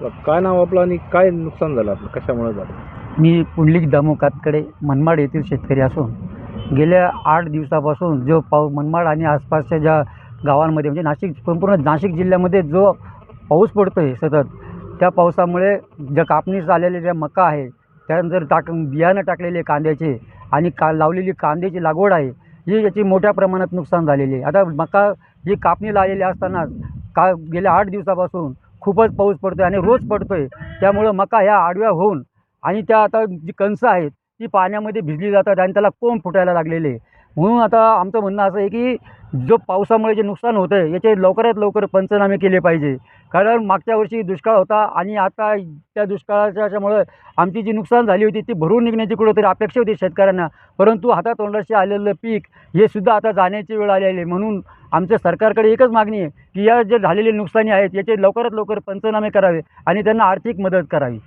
काय नाव आपलं आणि काय नुकसान झालं आपलं? कशामुळे झालं? मी पुंडलिक दामू कातकडे मनमाड येथील शेतकरी असून गेल्या आठ दिवसापासून जो पाऊ मनमाड आणि आसपासच्या ज्या गावांमध्ये म्हणजे नाशिक संपूर्ण नाशिक जिल्ह्यामध्ये जो पाऊस पडतो आहे सतत त्या पावसामुळे ज्या कापणीस आलेले ज्या मका आहे त्यानंतर टाक बियाणं टाकलेले कांद्याचे आणि का लावलेली कांद्याची लागवड आहे ही याची मोठ्या प्रमाणात नुकसान झालेली आहे. आता मका ही कापणीला आलेली असताना का गेल्या आठ दिवसापासून खूपच पाऊस पडतो आहे आणि रोज पडतो आहे त्यामुळं मका ह्या आडव्या होऊन आणि त्या आता जी कणसं आहेत ती पाण्यामध्ये भिजली जातात आणि त्याला कोंब फुटायला लागलेले म्हणून आता आमचं म्हणणं असं आहे की जो पावसामुळे जे नुकसान होतं आहे याचे लवकरात लवकर पंचनामे केले पाहिजे. कारण मागच्या वर्षी दुष्काळ होता आणि आता त्या दुष्काळाच्या याच्यामुळं आमची जी नुकसान झाली होती ती भरून निघण्याची कुठंतरी अपेक्षा होती शेतकऱ्यांना. परंतु हातातोंडाशी आलेलं पीक हे सुद्धा आता जाण्याची वेळ आलेली आहे. म्हणून आमच्या सरकारकडे एकच मागणी आहे की या जे झालेले नुकसानी आहेत याचे लवकरात लवकर पंचनामे करावे आणि त्यांना आर्थिक मदत करावी.